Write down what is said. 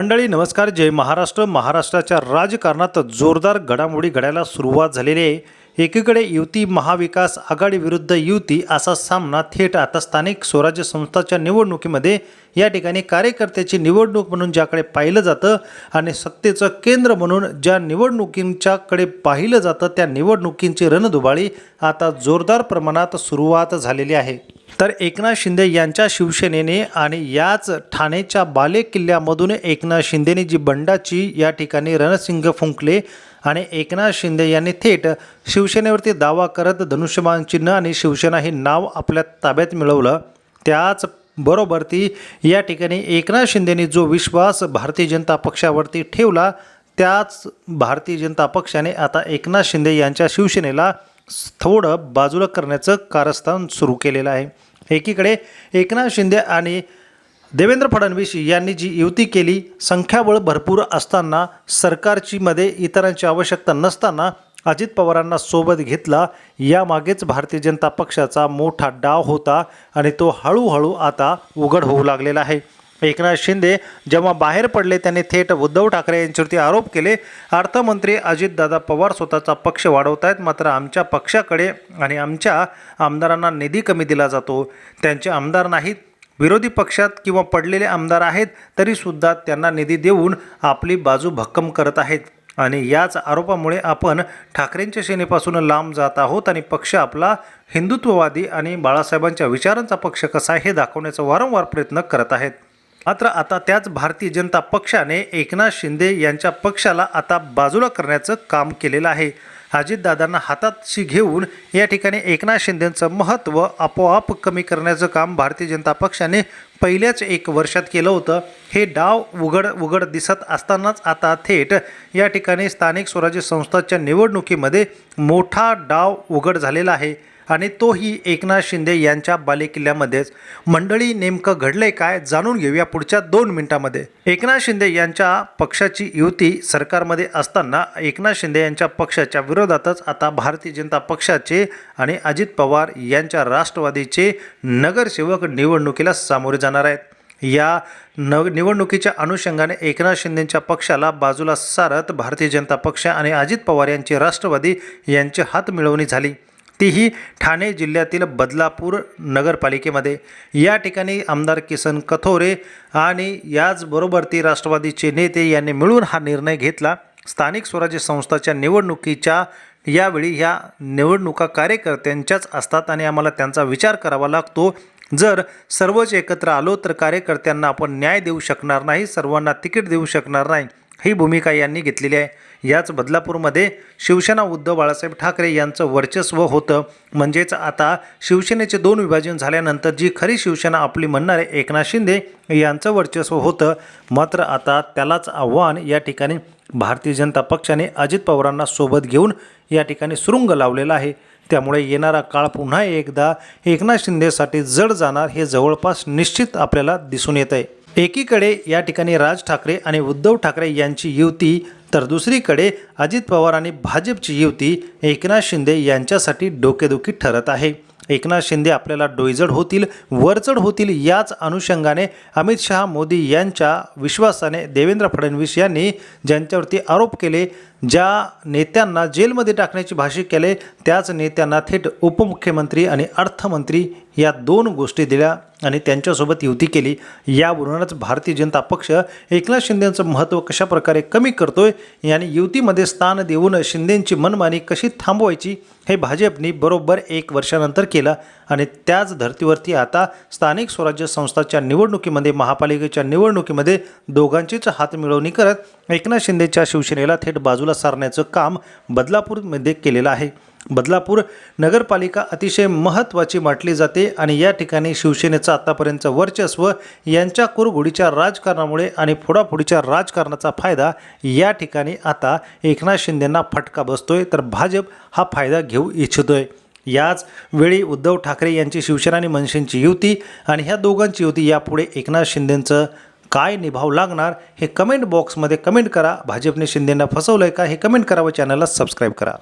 मंडळी नमस्कार. जय महाराष्ट्र. महाराष्ट्राच्या राजकारणात जोरदार घडामोडी घडायला सुरुवात झालेली आहे. एकीकडे युती महाविकास आघाडी विरुद्ध युती असा सामना थेट आता स्थानिक स्वराज्य संस्थाच्या निवडणुकीमध्ये या ठिकाणी कार्यकर्त्याची निवडणूक म्हणून ज्याकडे पाहिलं जातं आणि सत्तेचं केंद्र म्हणून ज्या निवडणुकींच्याकडे पाहिलं जातं त्या निवडणुकींची रणधुबाळी आता जोरदार प्रमाणात सुरुवात झालेली आहे. तर एकनाथ शिंदे यांच्या शिवसेनेने आणि याच ठाणेच्या बाले किल्ल्यामधून एकनाथ शिंदेने जी बंडाची या ठिकाणी रणसिंग फुंकले आणि एकनाथ शिंदे यांनी थेट शिवसेनेवरती दावा करत धनुष्यबाण चिन्ह आणि शिवसेना हे नाव आपल्या ताब्यात मिळवलं. त्याच बरोबर ती या ठिकाणी एकनाथ शिंदेने जो विश्वास भारतीय जनता पक्षावरती ठेवला त्याच भारतीय जनता पक्षाने आता एकनाथ शिंदे यांच्या शिवसेनेला थोडं बाजूला करण्याचं कारस्थान सुरू केलेलं आहे. एकीकडे एकनाथ शिंदे आणि देवेंद्र फडणवीस यांनी जी युती केली संख्याबळ भरपूर असताना सरकारची मध्ये इतरांची आवश्यकता नसताना अजित पवारांना सोबत घेतला. यामागेच भारतीय जनता पक्षाचा मोठा डाव होता आणि तो हळूहळू आता उघड होऊ लागलेला आहे. एकनाथ शिंदे जेव्हा बाहेर पडले त्यांनी थेट उद्धव ठाकरे यांच्यावरती आरोप केले. अर्थमंत्री अजितदादा पवार स्वतःचा पक्ष वाढवत आहेत मात्र आमच्या पक्षाकडे आणि आमच्या आमदारांना निधी कमी दिला जातो. त्यांचे आमदार नाहीत विरोधी पक्षात किंवा पडलेले आमदार आहेत तरीसुद्धा त्यांना निधी देऊन आपली बाजू भक्कम करत आहेत. आणि याच आरोपामुळे आपण ठाकरेंच्या सेनेपासून लांब जात आहोत आणि पक्ष आपला हिंदुत्ववादी आणि बाळासाहेबांच्या विचारांचा पक्ष कसा आहे हे दाखवण्याचा वारंवार प्रयत्न करत आहेत. मात्र आता त्याच भारतीय जनता पक्षाने एकनाथ शिंदे यांच्या पक्षाला आता बाजूला करण्याचं काम केलेलं आहे. अजितदादांना हातातशी घेऊन या ठिकाणी एकनाथ शिंदेंचं महत्त्व आपोआप कमी करण्याचं काम भारतीय जनता पक्षाने पहिल्याच एक वर्षात केलं होतं. हे डाव उघड उघड दिसत असतानाच आता थेट या ठिकाणी स्थानिक स्वराज्य संस्थाच्या निवडणुकीमध्ये मोठा डाव उघड झालेला आहे आणि तोही एकनाथ शिंदे यांच्या बालेकिल्ल्यामध्येच. मंडळी नेमकं घडले काय जाणून घेऊया पुढच्या दोन मिनिटांमध्ये. एकनाथ शिंदे यांच्या पक्षाची युती सरकारमध्ये असताना एकनाथ शिंदे यांच्या पक्षाच्या विरोधातच आता भारतीय जनता पक्षाचे आणि अजित पवार यांच्या राष्ट्रवादीचे नगरसेवक निवडणुकीला सामोरे जाणार आहेत. या न निवडणुकीच्या अनुषंगाने एकनाथ शिंदेंच्या पक्षाला बाजूला सारत भारतीय जनता पक्ष आणि अजित पवार यांची राष्ट्रवादी यांची हात मिळवणी झाली. तीही ठाणे जिल्ह्यातील बदलापूर नगरपालिकेमध्ये. या ठिकाणी आमदार किसन कथोरे आणि याचबरोबर ती राष्ट्रवादीचे नेते यांनी मिळून हा निर्णय घेतला. स्थानिक स्वराज्य संस्थाच्या निवडणुकीच्या यावेळी ह्या निवडणुका कार्यकर्त्यांच्याच असतात आणि आम्हाला त्यांचा विचार करावा लागतो. जर सर्वच एकत्र आलो तर कार्यकर्त्यांना आपण न्याय देऊ शकणार नाही सर्वांना तिकीट देऊ शकणार नाही ही भूमिका यांनी घेतलेली आहे. याच बदलापूरमध्ये शिवसेना उद्धव बाळासाहेब ठाकरे यांचं वर्चस्व होतं. म्हणजेच आता शिवसेनेचे दोन विभाजन झाल्यानंतर जी खरी शिवसेना आपली म्हणणारे एकनाथ शिंदे यांचं वर्चस्व होतं. मात्र आता त्यालाच आव्हान या ठिकाणी भारतीय जनता पक्षाने अजित पवारांना सोबत घेऊन या ठिकाणी सुरुंग लावलेला आहे. त्यामुळे येणारा काळ पुन्हा एकदा एकनाथ शिंदेसाठी जड जाणार हे जवळपास निश्चित आपल्याला दिसून येत आहे. एकीकडे या ठिकाणी राज ठाकरे आणि उद्धव ठाकरे यांची युती तर दुसरीकडे अजित पवार आणि भाजपची युती एकनाथ शिंदे यांच्यासाठी डोकेदुखी ठरत आहे. एकनाथ शिंदे आपल्याला डोईजड होतील वरचढ होतील याच अनुषंगाने अमित शहा मोदी यांच्या विश्वासाने देवेंद्र फडणवीस यांनी ज्यांच्यावरती आरोप केले ज्या नेत्यांना जेलमध्ये टाकण्याची भाषा केले त्याच नेत्यांना थेट उपमुख्यमंत्री आणि अर्थमंत्री या दोन गोष्टी दिल्या आणि त्यांच्यासोबत युती केली. यावरूनच भारतीय जनता पक्ष एकनाथ शिंदेंचं महत्त्व कशाप्रकारे कमी करतोय याने युतीमध्ये स्थान देऊन शिंदेंची मनमानी कशी थांबवायची हे भाजपनी बरोबर एक वर्षानंतर केलं. आणि त्याच धर्तीवरती आता स्थानिक स्वराज्य संस्थाच्या निवडणुकीमध्ये महापालिकेच्या निवडणुकीमध्ये दोघांचीच हात मिळवणी करत एकनाथ शिंदेच्या शिवसेनेला थेट बाजूला सारण्याचं काम बदलापूरमध्ये केलेलं आहे. बदलापूर नगरपालिका अतिशय महत्त्वाची माटली जाते आणि या ठिकाणी शिवसेनेचं आत्तापर्यंतचं वर्चस्व यांच्या कुरघोडीच्या राजकारणामुळे आणि फोडाफोडीच्या राजकारणाचा फायदा या ठिकाणी आता एकनाथ शिंदेंना फटका बसतोय. तर भाजप हा फायदा घेऊ इच्छितोय. याच वेळी उद्धव ठाकरे यांची शिवसेना आणि मनसेंची युती आणि ह्या दोघांची युती यापुढे एकनाथ शिंदेंचं काय निभाव लागणार हे कमेंट बॉक्समध्ये कमेंट करा. भाजपने शिंदेंना फसवलं आहे का हे कमेंट करा व चॅनलला सबस्क्राईब करा.